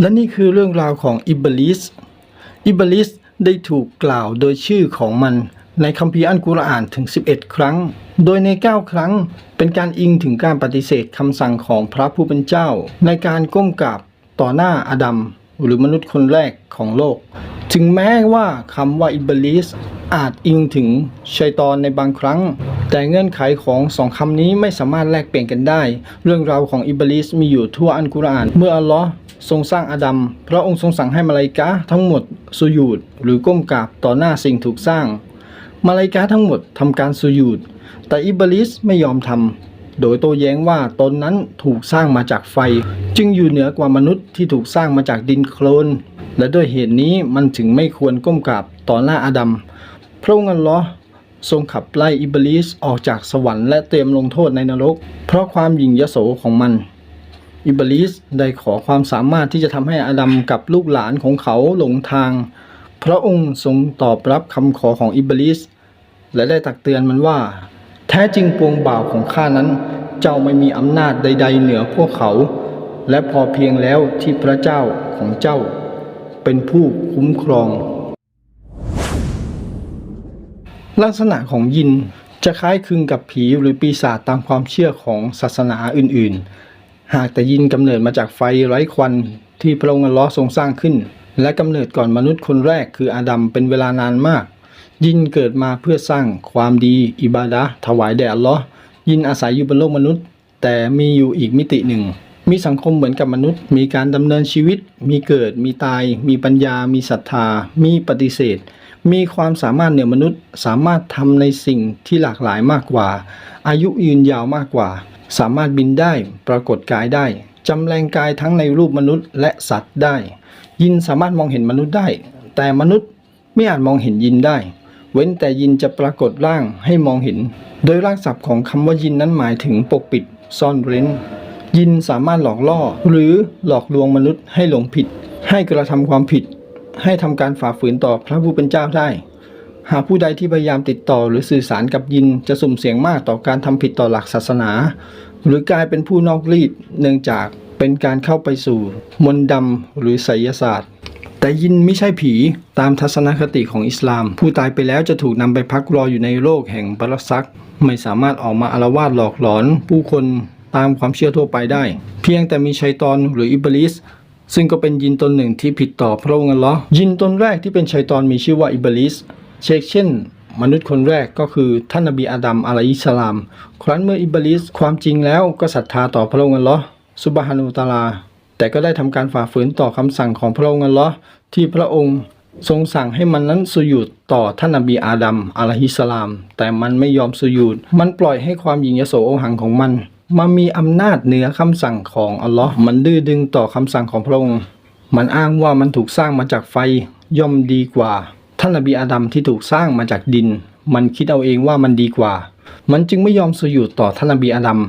และนี่คือเรื่องราวของอิบลิส อิบลิสได้ถูกกล่าวโดยชื่อของมันในคัมภีร์อัลกุรอานถึง 11 ครั้ง โดยใน 9 ครั้งเป็นการอิงถึงการปฏิเสธคำสั่งของพระผู้เป็นเจ้า ในการก้มกราบต่อหน้าอาดัมหรือมนุษย์คนแรกของโลก ถึงแม้ว่าคำว่าอิบลิสอาจอิงถึงชัยตอนในบางครั้ง แต่เงื่อนไขของสองคำนี้ไม่สามารถแลกเปลี่ยนกันได้ เรื่องราวของอิบลิสมีอยู่ทั่วอัลกุรอาน เมื่ออัลลอฮ์ ทรงสร้างอาดัม พระองค์ทรงสั่งให้มาลาอิกะทั้งหมดสุญูดหรือก้มกราบต่อหน้าสิ่งถูกสร้าง มาลาอิกะทั้งหมดทำการสุญูดแต่อิบลิสไม่ยอมทำโดยโต้แย้งว่าตนนั้นถูกสร้างมาจากไฟ จึงอยู่เหนือกว่ามนุษย์ที่ถูกสร้างมาจากดินโคลน และด้วยเหตุนี้มันถึงไม่ควรก้มกราบต่อหน้าอาดัม พระองค์อัลลอฮ์ทรงขับไล่อิบลิสออกจากสวรรค์และเตรียมลงโทษในนรก เพราะความหยิ่งยโสของมัน อิบลิสได้ขอความสามารถที่จะทำให้อาดัมกับลูกหลานของเขาหลงทาง พระองค์ทรงตอบรับคำขอของอิบลิสและได้ตักเตือนมันว่า แท้จริงปวงบ่าวของข้านั้น เจ้าไม่มีอำนาจใด ๆ เหนือพวกเขา และพอเพียงแล้วที่พระเจ้าของเจ้า เป็นผู้คุ้มครอง ลักษณะของยินจะคล้ายคลึงกับผีหรือปีศาจตามความเชื่อของศาสนาอื่นๆ หากแต่ยินกำเนิดมาจากไฟไร้ควันที่พระองค์อัลเลอฮ์ทรงสร้างขึ้น และกำเนิดก่อนมนุษย์คนแรกคืออาดัมเป็นเวลานานมาก ยินเกิดมาเพื่อสร้างความดีอิบาดะถวายแด่อัลลอฮ์ยินอาศัยอยู่บนโลกมนุษย์ แต่มีอยู่อีกมิติหนึ่ง มีสังคมเหมือนกับมนุษย์ มีการดำเนินชีวิต มีเกิด มีตาย มีปัญญา มีศรัทธา มีปฏิเสธ มีความสามารถเหนือมนุษย์ สามารถทำในสิ่งที่หลากหลายมากกว่า อายุยืนยาวมากกว่า สามารถบินได้ ปรากฏกายได้ จำแรงกายทั้งในรูปมนุษย์และสัตว์ได้ ยินสามารถมองเห็นมนุษย์ได้ แต่มนุษย์ไม่อาจมองเห็นยินได้ เว้นแต่ยินจะปรากฏร่างให้มองเห็น โดยรากศัพท์ของคำว่ายินนั้นหมายถึงปกปิด ซ่อนเร้น ยินสามารถหลอกล่อ หรือหลอกลวงมนุษย์ให้หลงผิด ให้กระทำความผิด ให้ทำการฝ่าฝืนต่อพระผู้เป็นเจ้าได้ หากผู้ใดที่พยายามติดต่อหรือสื่อสารกับยินจะสุ่มเสี่ยงมากต่อการทำผิดต่อหลักศาสนา หรือกลายเป็นผู้นอกรีดเนื่องจากเป็นการเข้าไปสู่ มนต์ดำหรือไสยศาสตร์ แต่ยินไม่ใช่ผีตามทัศนคติของอิสลาม ผู้ตายไปแล้วจะถูกนำไปพักรออยู่ในโลกแห่งบรัซัก ไม่สามารถออกมาอารวาสหลอกหลอน ผู้คนตามความเชื่อทั่วไปได้ เพียงแต่มีชัยตอนหรืออิบลิสซึ่งก็เป็นยินตนหนึ่งที่ผิดต่อพระองค์อัลลอฮ์ยินตนแรกที่เป็นชัยตอนมีชื่อว่าอิบลิส เชกเช่น มนุษย์คนแรกก็คือท่านนบีอาดัมอะลัยสลาม ครั้นเมื่ออิบลิสความจริงแล้วก็ศรัทธาต่อพระองค์อัลลอฮ์ซุบฮานุตาลา แต่ก็ได้ทำการฝ่าฝืนต่อคำสั่งของพระองค์อัลลอฮ์ที่พระองค์ทรงสั่งให้มันนั้นสุญูดต่อท่านนบีอาดัมอะลัยฮิสลาม แต่มันไม่ยอมสุญูดมันปล่อยให้ความหยิ่งยโสโอหังของมันมามีอำนาจเหนือคำสั่งของอัลลอฮ์มันดื้อดึงต่อคำสั่งของพระองค์ มันอ้างว่ามันถูกสร้างมาจากไฟย่อมดีกว่า ท่านนบีอาดัมที่ถูกสร้างมาจากดิน มันคิดเอาเองว่ามันดีกว่า มันจึงไม่ยอมสุญูดต่อท่านนบีอาดัม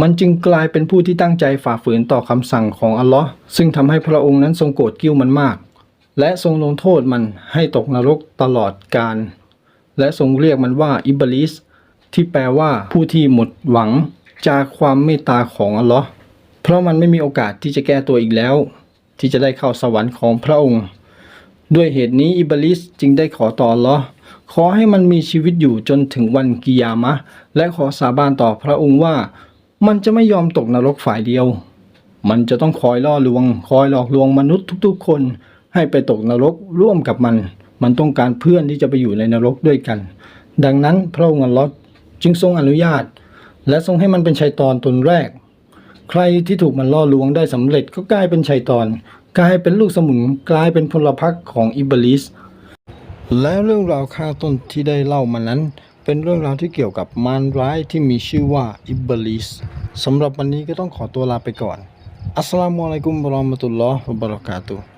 มันจึงกลายเป็นผู้ที่ตั้งใจฝ่าฝืนต่อคำสั่งของอัลลอฮ์ซึ่งทำให้พระองค์นั้นทรงโกรธกิ้วมันมาก และทรงลงโทษมันให้ตกนรกตลอดกาลและทรงเรียกมันว่าอิบลิสที่แปลว่าผู้ที่หมดหวังจากความเมตตาของอัลลอฮ์เพราะมันไม่มีโอกาสที่จะแก้ตัวอีกแล้ว ที่จะได้เข้าสวรรค์ของพระองค์ ด้วยเหตุนี้อิบลิสจึงได้ขอต่อลอขอให้มันมีชีวิตอยู่จนถึงวันกิยามะ และขอสาบานต่อพระองค์ว่า มันจะไม่ยอมตกนรกฝ่ายเดียว มันจะต้องคอยล่อลวง คอยหลอกลวงมนุษย์ทุกๆ คน ให้ไปตกนรกร่วมกับมัน มันต้องการเพื่อนที่จะไปอยู่ในนรกด้วยกัน ดังนั้นพระองค์อัลลอฮ์จึงทรงอนุญาต และทรงให้มันเป็นชัยตอนตนแรก ใครที่ถูกมันล่อลวงได้สำเร็จก็กลายเป็นชัยตอน กลายเป็นลูกสมุนกลายเป็นพลพรรคของอิบลิสแล้วเรื่องราวข้างต้นที่ได้เล่ามานั้น เป็นเรื่องราวที่เกี่ยวกับมารร้ายที่มีชื่อว่าอิบลิสสำหรับวันนี้ก็ต้องขอตัวลาไปก่อนอัสสลามุอะลัยกุมบรอมตุลลอฮ์วะบะรากาตุ